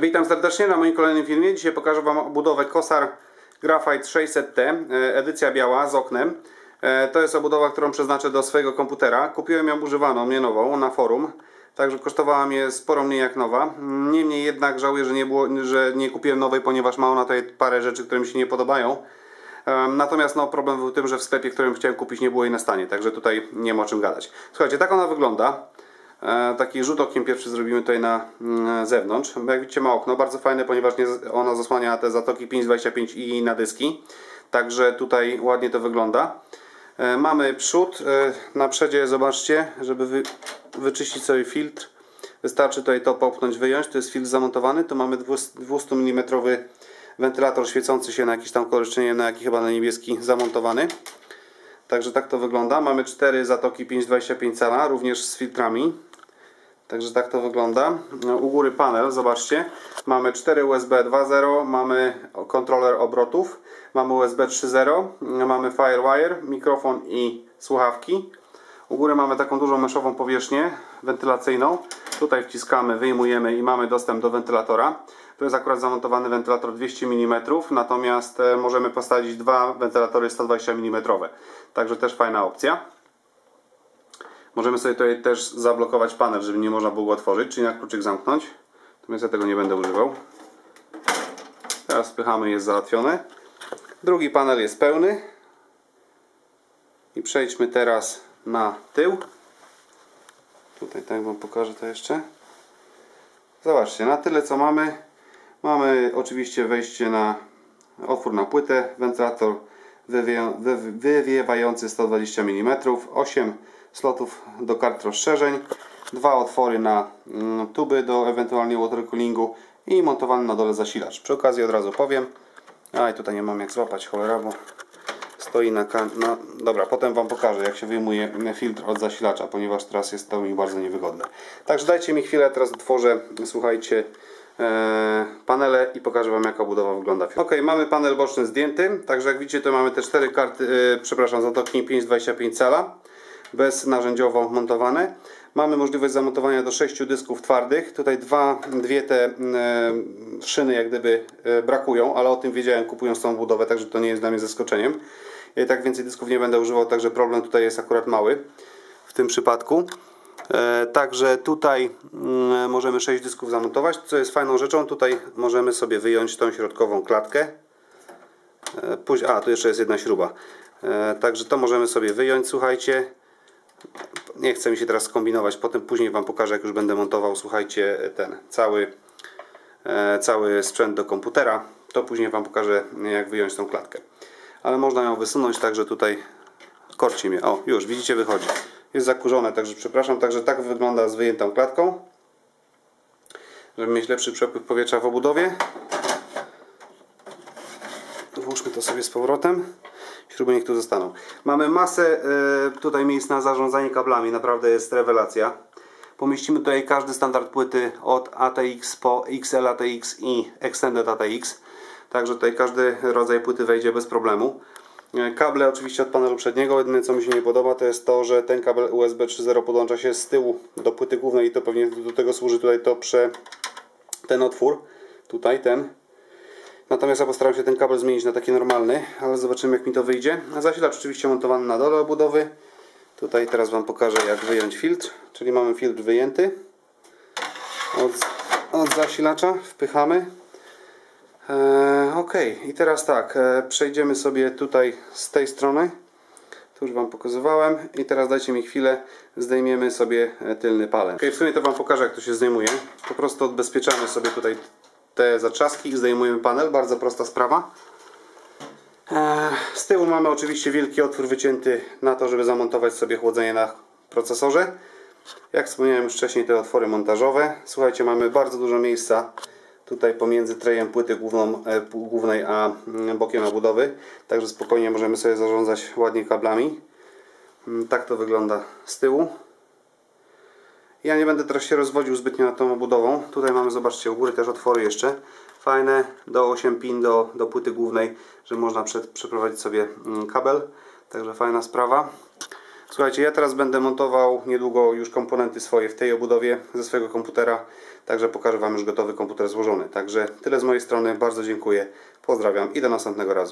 Witam serdecznie na moim kolejnym filmie. Dzisiaj pokażę Wam obudowę Kosar Graphite 600T, e, edycja biała z oknem. E, to jest obudowa, którą przeznaczę do swojego komputera. Kupiłem ją używaną, nie nową, na forum. Także kosztowała mnie sporo mniej jak nowa. Niemniej jednak żałuję, że nie, było, że nie kupiłem nowej, ponieważ ma ona tutaj parę rzeczy, które mi się nie podobają. Natomiast no, problem był tym, że w sklepie, którym chciałem kupić nie było jej na stanie, także tutaj nie ma o czym gadać. Słuchajcie, tak ona wygląda. E, taki rzut okiem pierwszy zrobimy tutaj na mm, zewnątrz. Jak widzicie ma okno, bardzo fajne, ponieważ nie, ona zasłania te zatoki 525 i na dyski. Także tutaj ładnie to wygląda. E, mamy przód. E, na przodzie zobaczcie, żeby wy, wyczyścić sobie filtr. Wystarczy tutaj to popchnąć, wyjąć. To jest filtr zamontowany. Tu mamy 200 mm wentylator świecący się na jakiś tam kolor, na jaki chyba na niebieski zamontowany. Także tak to wygląda. Mamy cztery zatoki 525 cala, również z filtrami. Także tak to wygląda. U góry panel, zobaczcie. Mamy 4 USB 2.0, mamy kontroler obrotów, mamy USB 3.0, mamy Firewire, mikrofon i słuchawki. U góry mamy taką dużą meszową powierzchnię wentylacyjną. Tutaj wciskamy, wyjmujemy i mamy dostęp do wentylatora. Tu jest akurat zamontowany wentylator 200 mm, natomiast e, możemy postawić dwa wentylatory 120 mm. Także też fajna opcja. Możemy sobie tutaj też zablokować panel, żeby nie można było go otworzyć, czyli na kluczyk zamknąć. Natomiast ja tego nie będę używał. Teraz spychamy, jest załatwione. Drugi panel jest pełny. I przejdźmy teraz na tył. Tutaj tak Wam pokażę to jeszcze. Zobaczcie, na tyle co mamy. Mamy oczywiście wejście na otwór na płytę, wentylator wywiewający 120 mm, 8 slotów do kart rozszerzeń, dwa otwory na mm, tuby do ewentualnie water coolingu i montowany na dole zasilacz. Przy okazji od razu powiem, a i tutaj nie mam jak złapać cholera, bo stoi na, na... Dobra, potem Wam pokażę jak się wyjmuje filtr od zasilacza, ponieważ teraz jest to mi bardzo niewygodne. Także dajcie mi chwilę, teraz otworzę, słuchajcie, panele i pokażę Wam jaka budowa wygląda. Ok, mamy panel boczny zdjęty, także jak widzicie to mamy te cztery karty, e, przepraszam, zatoki 525 cala beznarzędziowo montowane. Mamy możliwość zamontowania do 6 dysków twardych. Tutaj dwa, dwie te e, szyny jak gdyby e, brakują, ale o tym wiedziałem kupując tą budowę, także to nie jest dla mnie zaskoczeniem. I tak więcej dysków nie będę używał, także problem tutaj jest akurat mały w tym przypadku. E, także tutaj mm, możemy 6 dysków zamontować, co jest fajną rzeczą. Tutaj możemy sobie wyjąć tą środkową klatkę. A, tu jeszcze jest jedna śruba. Także to możemy sobie wyjąć, słuchajcie nie chcę mi się teraz kombinować, potem później Wam pokażę jak już będę montował, słuchajcie, ten cały, e, cały sprzęt do komputera, to później Wam pokażę jak wyjąć tą klatkę. Ale można ją wysunąć, także tutaj korci mnie. O, już widzicie wychodzi. Jest zakurzone, także przepraszam, także tak wygląda z wyjętą klatką. Żeby mieć lepszy przepływ powietrza w obudowie. Włóżmy to sobie z powrotem śruby niech tu zostaną. Mamy masę y, tutaj miejsc na zarządzanie kablami, naprawdę jest rewelacja. Pomieścimy tutaj każdy standard płyty od ATX po XL ATX i Extended ATX. Także tutaj każdy rodzaj płyty wejdzie bez problemu. E, kable oczywiście od panelu przedniego. Jedyne co mi się nie podoba to jest to, że ten kabel USB 3.0 podłącza się z tyłu do płyty głównej i to pewnie do tego służy tutaj to prze ten otwór. Tutaj ten Natomiast ja postaram się ten kabel zmienić na taki normalny, ale zobaczymy jak mi to wyjdzie. Zasilacz oczywiście montowany na dole obudowy. Tutaj teraz Wam pokażę jak wyjąć filtr, czyli mamy filtr wyjęty od, od zasilacza, wpychamy. E, ok, i teraz tak, e, przejdziemy sobie tutaj z tej strony. Tu już Wam pokazywałem i teraz dajcie mi chwilę, zdejmiemy sobie e, tylny palec. Ok, w sumie to Wam pokażę jak to się zdejmuje. Po prostu odbezpieczamy sobie tutaj te zatrzaski i zdejmujemy panel. Bardzo prosta sprawa. Z tyłu mamy oczywiście wielki otwór wycięty na to, żeby zamontować sobie chłodzenie na procesorze. Jak wspomniałem już wcześniej, te otwory montażowe. Słuchajcie, mamy bardzo dużo miejsca tutaj pomiędzy trejem płyty główną, e, głównej a mm, bokiem obudowy. Także spokojnie możemy sobie zarządzać ładnie kablami. Mm, tak to wygląda z tyłu. Ja nie będę teraz się rozwodził zbytnio nad tą obudową. Tutaj mamy, zobaczcie, u góry też otwory jeszcze. Fajne, do 8 pin do, do płyty głównej, że można przed, przeprowadzić sobie mm, kabel. Także fajna sprawa. Słuchajcie, ja teraz będę montował niedługo już komponenty swoje w tej obudowie ze swojego komputera. Także pokażę Wam już gotowy komputer złożony. Także tyle z mojej strony. Bardzo dziękuję. Pozdrawiam i do następnego razu.